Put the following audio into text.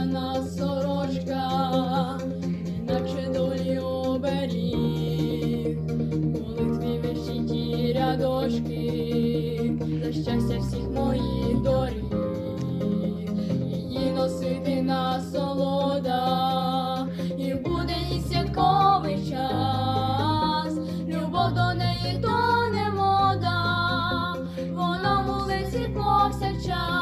вишивана сорочка, наче долі оберіг, молитві ті рядочки, за щастя всіх моїх доріг, її носити насолода, і буде і святковий час, любов до неї то не мода, вона молиться повсякчас,